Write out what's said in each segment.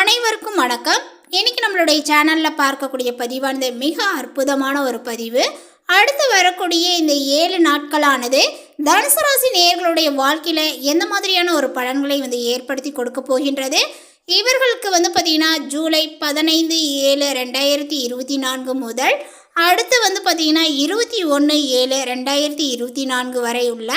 அனைவருக்கும் வணக்கம். இன்னைக்கு நம்மளுடைய சேனலில் பார்க்கக்கூடிய பதிவானது மிக அற்புதமான ஒரு பதிவு. அடுத்து வரக்கூடிய இந்த ஏழு நாட்களானது தனுசு ராசி நேயர்களுடைய வாழ்க்கையில் எந்த மாதிரியான ஒரு பலன்களை வந்து ஏற்படுத்தி கொடுக்க போகின்றது? இவர்களுக்கு வந்து பார்த்திங்கன்னா ஜூலை பதினைந்து ஏழு ரெண்டாயிரத்தி இருபத்தி நான்கு முதல் அடுத்து வந்து பார்த்திங்கன்னா இருபத்தி ஒன்று ஏழு ரெண்டாயிரத்தி இருபத்தி நான்கு வரை உள்ள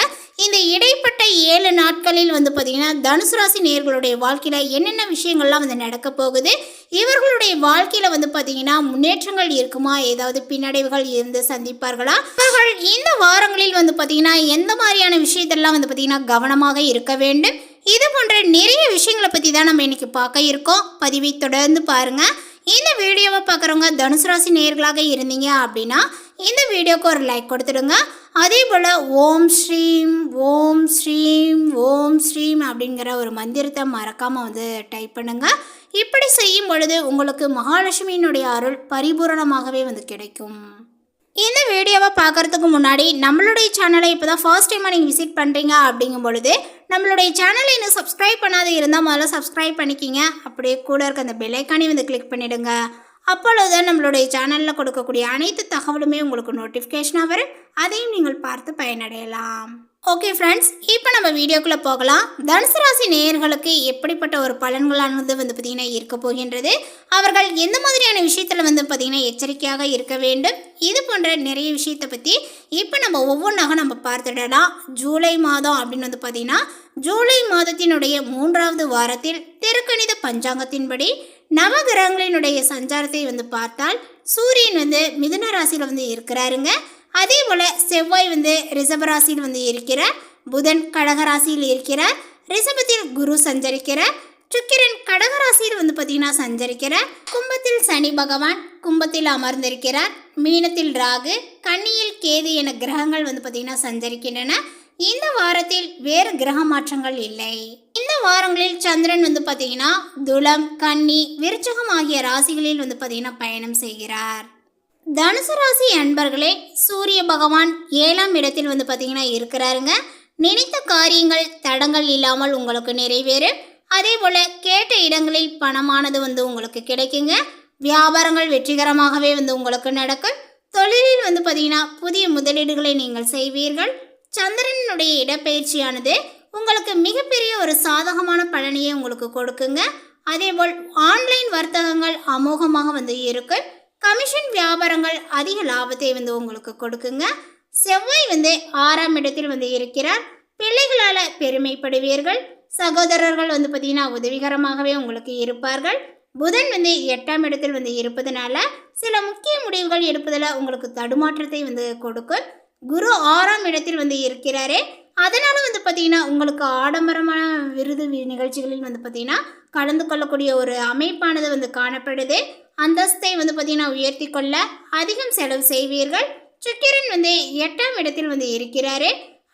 இந்த இடைப்பட்ட ஏழு நாட்களில் வந்து பார்த்திங்கன்னா தனுசு ராசி நேர்களுடைய வாழ்க்கையில் என்னென்ன விஷயங்கள்லாம் வந்து நடக்க போகுது? இவர்களுடைய வாழ்க்கையில் வந்து பார்த்திங்கன்னா முன்னேற்றங்கள் இருக்குமா? ஏதாவது பின்னடைவுகள் இருந்து சந்திப்பார்களா? இவர்கள் இந்த வாரங்களில் வந்து பார்த்திங்கன்னா எந்த மாதிரியான விஷயத்தெல்லாம் வந்து பார்த்திங்கன்னா கவனமாக இருக்க வேண்டும்? இது போன்ற நிறைய விஷயங்களை பற்றி தான் நம்ம இன்னைக்கு பார்க்க இருக்கோம். பதிவை தொடர்ந்து பாருங்கள் இந்த வீடியோவை பார்க்குறவங்க தனுசு ராசி நேர்களாக இருந்தீங்க அப்படின்னா இந்த வீடியோக்கு ஒரு லைக் கொடுத்துடுங்க. அதே போல் ஓம் ஸ்ரீம் ஓம் ஸ்ரீம் ஓம் ஸ்ரீம் அப்படிங்கிற ஒரு மந்திரத்தை மறக்காமல் வந்து டைப் பண்ணுங்க. இப்படி செய்யும் பொழுது உங்களுக்கு மகாலட்சுமியினுடைய அருள் பரிபூரணமாகவே வந்து கிடைக்கும். இந்த வீடியோவை பார்க்கறதுக்கு முன்னாடி நம்மளுடைய சேனலை இப்போ தான் ஃபர்ஸ்ட் டைமாக நீங்கள் விசிட் பண்ணுறீங்க அப்படிங்கும் பொழுது நம்மளுடைய சேனலை இன்னும் சப்ஸ்கிரைப் பண்ணாத இருந்தால் முதல்ல சப்ஸ்கிரைப் பண்ணிக்கிங்க. அப்படியே கூட இருக்க அந்த பெல்லைக்கானே வந்து கிளிக் பண்ணிவிடுங்க அப்பொழுது நம்மளுடைய சேனலில் கொடுக்கக்கூடிய அனைத்து தகவலுமே உங்களுக்கு நோட்டிஃபிகேஷனாக வரும். அதையும் நீங்கள் பார்த்து பயனடையலாம். ஓகே ஃப்ரெண்ட்ஸ் இப்போ நம்ம வீடியோக்குள்ளே போகலாம். தனுசு ராசி நேயர்களுக்கு எப்படிப்பட்ட ஒரு பலன்களானது வந்து பார்த்திங்கன்னா இருக்க போகின்றது? அவர்கள் எந்த மாதிரியான விஷயத்தில் வந்து பார்த்திங்கன்னா எச்சரிக்கையாக இருக்க வேண்டும்? இது போன்ற நிறைய விஷயத்தை பற்றி இப்போ நம்ம ஒவ்வொன்றாக நம்ம பார்த்துடலாம். ஜூலை மாதம் அப்படின்னு வந்து பார்த்திங்கன்னா ஜூலை மாதத்தினுடைய மூன்றாவது வாரத்தில் திருக்கணித பஞ்சாங்கத்தின்படி நவகிரகங்களினுடைய சஞ்சாரத்தை வந்து பார்த்தால் சூரியன் வந்து மிதுன ராசியில் வந்து இருக்கிறாருங்க. அதே போல் செவ்வாய் வந்து ரிஷப ராசியில் வந்து இருக்கிறார். புதன் கடகராசியில் இருக்கிறார். ரிஷபத்தில் குரு சஞ்சரிக்கிறார். சுக்கிரன் கடகராசியில் வந்து பார்த்தீங்கன்னா சஞ்சரிக்கிறார். கும்பத்தில் சனி பகவான் கும்பத்தில் அமர்ந்திருக்கிறார். மீனத்தில் ராகு கன்னியில் கேது என கிரகங்கள் வந்து பார்த்தீங்கன்னா சஞ்சரிக்கின்றன. இந்த வாரத்தில் வேறு கிரக மாற்றங்கள் இல்லை. இந்த வாரங்களில் சந்திரன் வந்து பார்த்தீங்கன்னா துலம் கன்னி விருச்சகம் ஆகிய ராசிகளில் வந்து பார்த்தீங்கன்னா பயணம் செய்கிறார். தனுசு ராசி அன்பர்களே சூரிய பகவான் ஏழாம் இடத்தில் வந்து பார்த்தீங்கன்னா இருக்கிறாருங்க. நினைத்த காரியங்கள் தடங்கள் இல்லாமல் உங்களுக்கு நிறைவேறும். அதே போல் கேட்ட இடங்களில் பணமானது வந்து உங்களுக்கு கிடைக்குங்க. வியாபாரங்கள் வெற்றிகரமாகவே வந்து உங்களுக்கு நடக்கும். தொழிலில் வந்து பார்த்தீங்கன்னா புதிய முதலீடுகளை நீங்கள் செய்வீர்கள். சந்திரனுடைய இடப்பெயர்ச்சியானது உங்களுக்கு மிகப்பெரிய ஒரு சாதகமான பலனையே உங்களுக்கு கொடுக்குங்க. அதேபோல் ஆன்லைன் வர்த்தகங்கள் அமோகமாக வந்து இருக்கு கமிஷன் வியாபாரங்கள் அதிக லாபத்தை வந்து உங்களுக்கு கொடுக்குங்க. செவ்வாய் வந்து ஆறாம் இடத்தில் வந்து இருக்கிறார். பிள்ளைகளால் பெருமைப்படுவீர்கள். சகோதரர்கள் வந்து பார்த்தீங்கன்னா உதவிகரமாகவே உங்களுக்கு இருப்பார்கள். புதன் வந்து எட்டாம் இடத்தில் வந்து இருப்பதனால சில முக்கிய முடிவுகள் எடுப்பதில் உங்களுக்கு தடுமாற்றத்தை வந்து கொடுக்கும். குரு ஆறாம் இடத்தில் வந்து இருக்கிறாரே. அதனால வந்து பார்த்தீங்கன்னா உங்களுக்கு ஆடம்பரமான விருது நிகழ்ச்சிகளில் வந்து பார்த்திங்கன்னா கலந்து கொள்ளக்கூடிய ஒரு அமைப்பானது வந்து காணப்படுது. அந்தஸ்தை வந்து பார்த்திங்கன்னா உயர்த்தி கொள்ள அதிகம் செலவு செய்வீர்கள். சுக்கிரன் வந்து எட்டாம் இடத்தில் வந்து இருக்கிறாரு.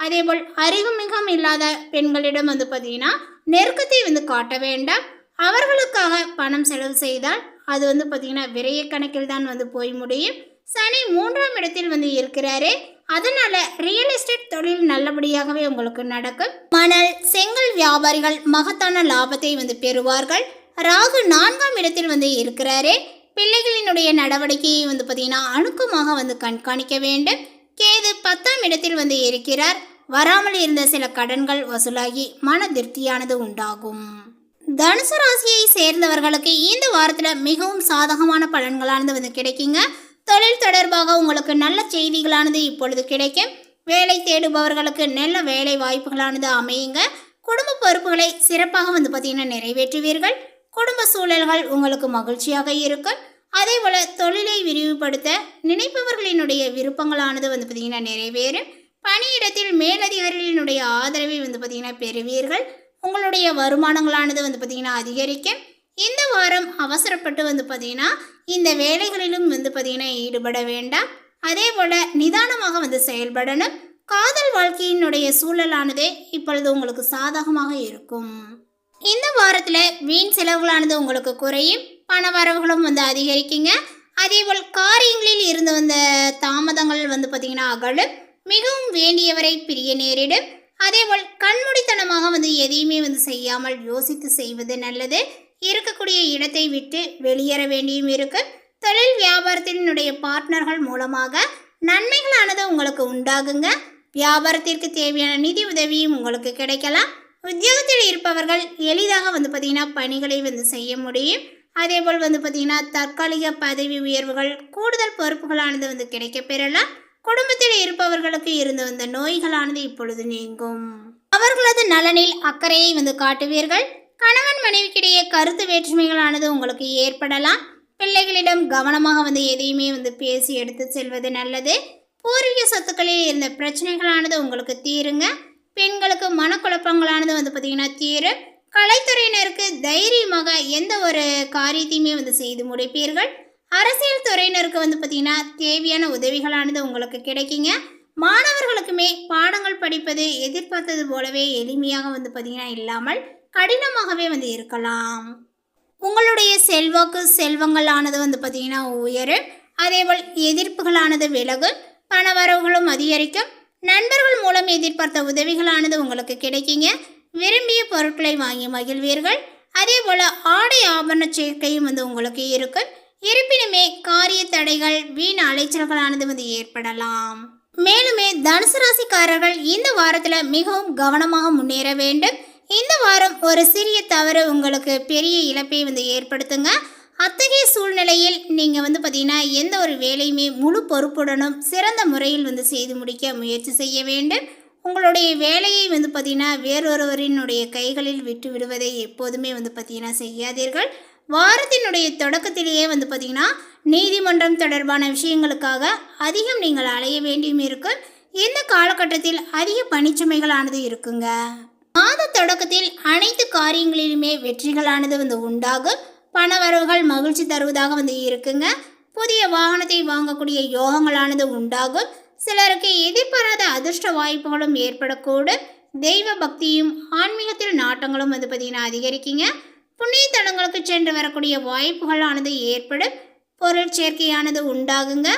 அதேபோல் அறிவுமிகம் இல்லாத பெண்களிடம் வந்து பார்த்திங்கன்னா நெருக்கத்தை வந்து காட்ட வேண்டாம். அவர்களுக்காக பணம் செலவு செய்தால் அது வந்து பார்த்தீங்கன்னா விரைய கணக்கில் தான் வந்து போய் முடியும். சனி மூன்றாம் இடத்தில் வந்து இருக்கிறாரு. அதனால ரியல் எஸ்டேட் தொழில் நல்லபடியாகவே உங்களுக்கு நடக்கும். மணல் செங்கல் வியாபாரிகள் மகத்தான லாபத்தை வந்து பெறுவார்கள். ராகு நான்காம் இடத்தில் வந்து இருக்கிறாரு. பிள்ளைகளினுடைய நடவடிக்கையை வந்து பார்த்தீங்கன்னா அணுக்கமாக வந்து கண்காணிக்க வேண்டும். கேது பத்தாம் இடத்தில் வந்து இருக்கிறார். வராமல் இருந்த சில கடன்கள் வசூலாகி மன திருப்தியானது உண்டாகும். தனுசு ராசியை சேர்ந்தவர்களுக்கு இந்த வாரத்தில் மிகவும் சாதகமான பலன்களானது வந்து கிடைக்குங்க. தொழில் தொடர்பாக உங்களுக்கு நல்ல செய்திகளானது இப்பொழுது கிடைக்கும். வேலை தேடுபவர்களுக்கு நல்ல வேலை வாய்ப்புகளானது அமையுங்க. குடும்ப பொறுப்புகளை சிறப்பாக வந்து பார்த்தீங்கன்னா நிறைவேற்றுவீர்கள். குடும்ப சூழல்கள் உங்களுக்கு மகிழ்ச்சியாக இருக்கும். அதே போல் தொழிலை விரிவுபடுத்த நினைப்பவர்களினுடைய விருப்பங்களானது வந்து பார்த்தீங்கன்னா நிறைவேறும். பணியிடத்தில் மேலதிகாரிகளினுடைய ஆதரவை வந்து பார்த்தீங்கன்னா பெறுவீர்கள். உங்களுடைய வருமானங்களானது வந்து பார்த்திங்கன்னா அதிகரிக்கும் இந்த வாரம் அவசரப்பட்டு வந்து பார்த்திங்கன்னா இந்த வேலைகளிலும் வந்து பார்த்திங்கன்னா ஈடுபட வேண்டாம். அதே போல் நிதானமாக வந்து செயல்படணும். காதல் வாழ்க்கையினுடைய சூழலானது இப்பொழுது உங்களுக்கு சாதகமாக இருக்கும். இந்த வாரத்தில் வீண் செலவுகளானது உங்களுக்கு குறையும். பண வரவுகளும் வந்து அதிகரிக்குங்க. அதேபோல் காரியங்களில் இருந்து வந்த தாமதங்கள் வந்து பார்த்திங்கன்னா அகலும். மிகவும் வேண்டியவரை பிரிய நேரிடும். அதேபோல் கண்மூடித்தனமாக வந்து எதையுமே வந்து செய்யாமல் யோசித்து செய்வது நல்லது. இருக்கக்கூடிய இடத்தை விட்டு வெளியேற வேண்டியும் இருக்கு. தொழில் வியாபாரத்தினுடைய பார்ட்னர்கள் மூலமாக நன்மைகளானது உங்களுக்கு உண்டாகுங்க. வியாபாரத்திற்கு தேவையான நிதி உதவியும் உங்களுக்கு கிடைக்கலாம். உத்தியோகத்தில் இருப்பவர்கள் எளிதாக வந்து பார்த்திங்கன்னா பணிகளை வந்து செய்ய முடியும். அதேபோல் வந்து பார்த்திங்கன்னா தற்காலிக பதவி உயர்வுகள் கூடுதல் பொறுப்புகளானது வந்து கிடைக்க பெறலாம். குடும்பத்தில் இருப்பவர்களுக்கு இருந்து வந்த நோய்களானது இப்பொழுது நீங்கும். அவர்களது நலனில் அக்கறையை வந்து காட்டுவீர்கள். கணவன் மனைவிக்கிடையே கருத்து வேற்றுமைகளானது உங்களுக்கு ஏற்படலாம். பிள்ளைகளிடம் கவனமாக வந்து எதையுமே வந்து பேசி எடுத்து செல்வது நல்லது. பூர்வீக சொத்துக்களில் இருந்த பிரச்சனைகளானது உங்களுக்கு தீருங்க. பெண்களுக்கு மனக்குழப்பங்களானது வந்து பார்த்திங்கன்னா தீரும். கலைத்துறையினருக்கு தைரியமாக எந்த ஒரு காரியத்தையுமே வந்து செய்து முடிப்பீர்கள். அரசியல் துறையினருக்கு வந்து பார்த்திங்கன்னா தேவையான உதவிகளானது உங்களுக்கு கிடைக்குங்க. மாணவர்களுக்குமே பாடங்கள் படிப்பது எதிர்பார்த்தது போலவே எளிமையாக வந்து பார்த்திங்கன்னா இல்லாமல் கடினமாகவே வந்து இருக்கலாம். உங்களுடைய செல்வாக்கு செல்வங்களானது வந்து பார்த்திங்கன்னா உயரு. அதேபோல் எதிர்ப்புகளானது விலகும் பணவரவுகளும் அதிகரிக்கும். நண்பர்கள் மூலம் எதிர்பார்த்த உதவிகளானது உங்களுக்கு கிடைக்குங்க. விரும்பிய பொருட்களை வாங்கி மகிழ்வீர்கள். அதே போல் ஆடை ஆபரண சேர்க்கையும் வந்து உங்களுக்கு இருக்கும் இருப்பினுமே காரிய தடைகள் வீண் அலைச்சல்களானது வந்து ஏற்படலாம். மேலுமே தனுசு ராசிக்காரர்கள் இந்த வாரத்தில் மிகவும் கவனமாக முன்னேற வேண்டும். இந்த வாரம் ஒரு சிறிய தவறு உங்களுக்கு பெரிய இழப்பை வந்து ஏற்படுத்துங்க. அத்தகைய சூழ்நிலையில் நீங்கள் வந்து பார்த்தீங்கன்னா எந்த ஒரு வேலையுமே முழு பொறுப்புடனும் சிறந்த முறையில் வந்து செய்து முடிக்க முயற்சி செய்ய வேண்டும். உங்களுடைய வேலையை வந்து பார்த்தீங்கன்னா வேறொருவரினுடைய கைகளில் விட்டு விடுவதை எப்போதுமே வந்து பார்த்தீங்கன்னா செய்யாதீர்கள். வாரத்தினுடைய தொடக்கத்திலேயே வந்து பார்த்தீங்கன்னா நீதிமன்றம் தொடர்பான விஷயங்களுக்காக அதிகம் நீங்கள் அலைய வேண்டியும் இருக்கும் இந்த காலகட்டத்தில் அதிக பணிச்சுமைகளானது இருக்குங்க. மாத தொடக்கத்தில் அனைத்து காரியங்களிலுமே வெற்றிகளானது வந்து உண்டாகும். பணவரவுகள் மகிழ்ச்சி தருவதாக வந்து இருக்குங்க. புதிய வாகனத்தை வாங்கக்கூடிய யோகங்களானது உண்டாகும். சிலருக்கு எதிர்பாராத அதிர்ஷ்ட வாய்ப்புகளும் ஏற்படக்கூடும். தெய்வ பக்தியும் ஆன்மீகத்தில் நாட்டங்களும் வந்து பார்த்தீங்கன்னா அதிகரிக்குங்க. புண்ணிய தலங்களுக்கு சென்று வரக்கூடிய வாய்ப்புகளானது ஏற்படும். பொருள் சேர்க்கையானது உண்டாகுங்க.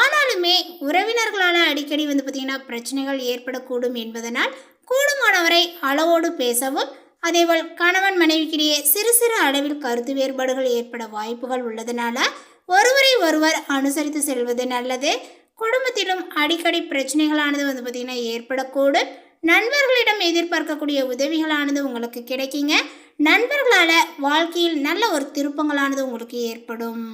ஆனாலுமே உறவினர்களால் அடிக்கடி வந்து பார்த்திங்கன்னா பிரச்சனைகள் ஏற்படக்கூடும் என்பதனால் கூடுமானவரை அளவோடு பேசவும் அதேபோல் கணவன் மனைவிக்கிடையே சிறு சிறு அளவில் கருத்து வேறுபாடுகள் ஏற்பட வாய்ப்புகள் உள்ளதனால ஒருவரை ஒருவர் அனுசரித்து செல்வது நல்லது. குடும்பத்திலும் அடிக்கடி பிரச்சனைகளானது வந்து பார்த்திங்கன்னா ஏற்படக்கூடும். நண்பர்களிடம் எதிர்பார்க்கக்கூடிய உதவிகளானது உங்களுக்கு கிடைக்குங்க. நண்பர்களால் வாழ்க்கையில் நல்ல ஒரு திருப்பங்களானது உங்களுக்கு ஏற்படும்.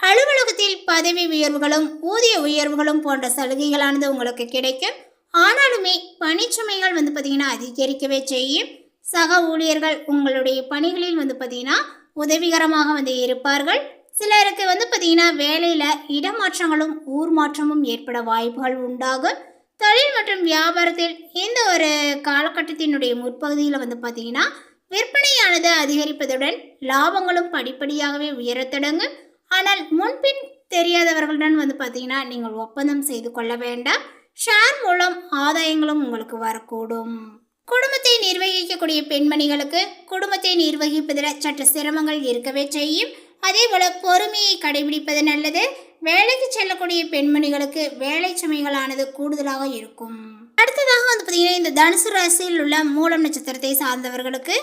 அலுவலகத்தில் பதவி உயர்வுகளும் ஊதிய உயர்வுகளும் போன்ற சலுகைகளானது உங்களுக்கு கிடைக்கும். ஆனாலுமே பணிச்சுமைகள் வந்து பார்த்திங்கன்னா அதிகரிக்கவே செய்யும். சக ஊழியர்கள் உங்களுடைய பணிகளில் வந்து பார்த்திங்கன்னா உதவிகரமாக வந்து இருப்பார்கள். சிலருக்கு வந்து பார்த்திங்கன்னா வேலையில் இடமாற்றங்களும் ஊர் மாற்றமும் ஏற்பட வாய்ப்புகள் உண்டாகும். தொழில் மற்றும் வியாபாரத்தில் இந்த ஒரு காலகட்டத்தினுடைய முற்பகுதியில் வந்து பார்த்திங்கன்னா விற்பனையானது அதிகரிப்பதுடன் லாபங்களும் படிப்படியாகவே உயரத் தொடங்கும். ஆனால் முன்பின் தெரியாதவர்களுடன் வந்து பார்த்தீங்கன்னா நீங்கள் ஒப்பந்தம் செய்து கொள்ள வேண்டாம். ஷேர் மூலம் ஆதாயங்களும் உங்களுக்கு வரக்கூடும். குடும்பத்தை நிர்வகிக்கக்கூடிய பெண்மணிகளுக்கு குடும்பத்தை நிர்வகிப்பதில் சற்று சிரமங்கள் இருக்கவே செய்யும். அதே போல பொறுமையை கடைபிடிப்பது நல்லது. வேலைக்கு செல்லக்கூடிய பெண்மணிகளுக்கு வேலை சுமைகளானது கூடுதலாக இருக்கும். அடுத்ததாக வந்து பார்த்தீங்கன்னா இந்த தனுசு ராசியில் உள்ள மூலம் நட்சத்திரத்தை சார்ந்தவர்களுக்கு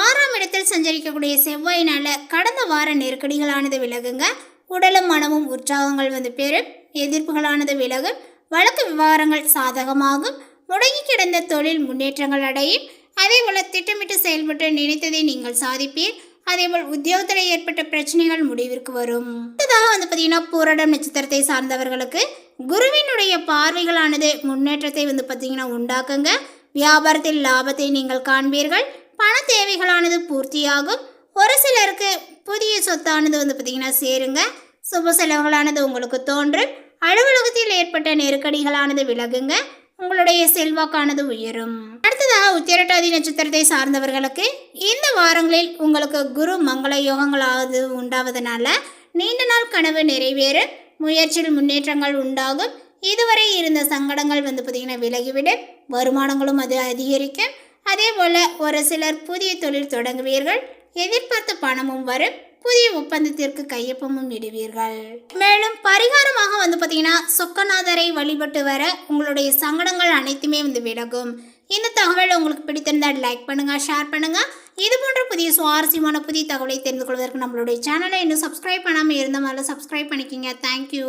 ஆறாம் இடத்தில் சஞ்சரிக்கக்கூடிய செவ்வாயினால் கடந்த வார நெருக்கடிகளானது விலகுங்க. உடலும் மனமும் உற்சாகங்கள் வந்து பெறும். எதிர்ப்புகளானது விலகும். வழக்கு விவகாரங்கள் சாதகமாகும். முடங்கி கிடந்த தொழில் முன்னேற்றங்கள் அடையும். அதே போல திட்டமிட்டு செயல்பட்டு நினைத்ததை நீங்கள் சாதிப்பீர். அதேபோல் உத்தியோகத்தில் ஏற்பட்ட பிரச்சனைகள் முடிவிற்கு வரும். அடுத்ததாக வந்து பார்த்தீங்கன்னா பூரடம் நட்சத்திரத்தை சார்ந்தவர்களுக்கு குருவினுடைய பார்வைகளானது முன்னேற்றத்தை வந்து பார்த்தீங்கன்னா உண்டாக்குங்க. வியாபாரத்தில் லாபத்தை நீங்கள் காண்பீர்கள். பண தேவைகளானது பூர்த்தியாகும். ஒரு சிலருக்கு புதிய சொத்தானது வந்து பார்த்தீங்கன்னா சேருங்க. சுப செலவுகளானது உங்களுக்கு தோன்றும். அலுவலகத்தில் ஏற்பட்ட நெருக்கடிகளானது விலகுங்க. உங்களுடைய செல்வாக்கானது உயரும். அடுத்ததாக உத்திரட்டாதி நட்சத்திரத்தை சார்ந்தவர்களுக்கு இந்த வாரங்களில் உங்களுக்கு குரு மங்கள யோகங்களாவது உண்டாவதனால நீண்ட நாள் கனவு நிறைவேறும். முயற்சியில் முன்னேற்றங்கள் உண்டாகும். இதுவரை இருந்த சங்கடங்கள் வந்து பார்த்திங்கன்னா விலகிவிடும் வருமானங்களும் அது அதிகரிக்கும் அதே போல் ஒரு சிலர் புதிய தொழில் தொடங்குவீர்கள். எதிர்பார்த்த பணமும் வரும். புதிய ஒப்பந்தத்திற்கு கையொப்பமும் இடுவீர்கள். மேலும் பரிகாரமாக வந்து பார்த்தீங்கன்னா சொக்கநாதரை வழிபட்டு வர உங்களுடைய சங்கடங்கள் அனைத்துமே வந்து விலகும். இந்த தகவல் உங்களுக்கு பிடித்திருந்தால் லைக் பண்ணுங்கள் ஷேர் பண்ணுங்கள் இது போன்ற புதிய சுவாரஸ்யமான புதிய தகவலை தெரிந்து கொள்வதற்கு நம்மளுடைய சேனலை இன்னும் சப்ஸ்கிரைப் பண்ணாமல் இருந்த மாதிரி சப்ஸ்கிரைப் பண்ணிக்கிங்க தேங்க்யூ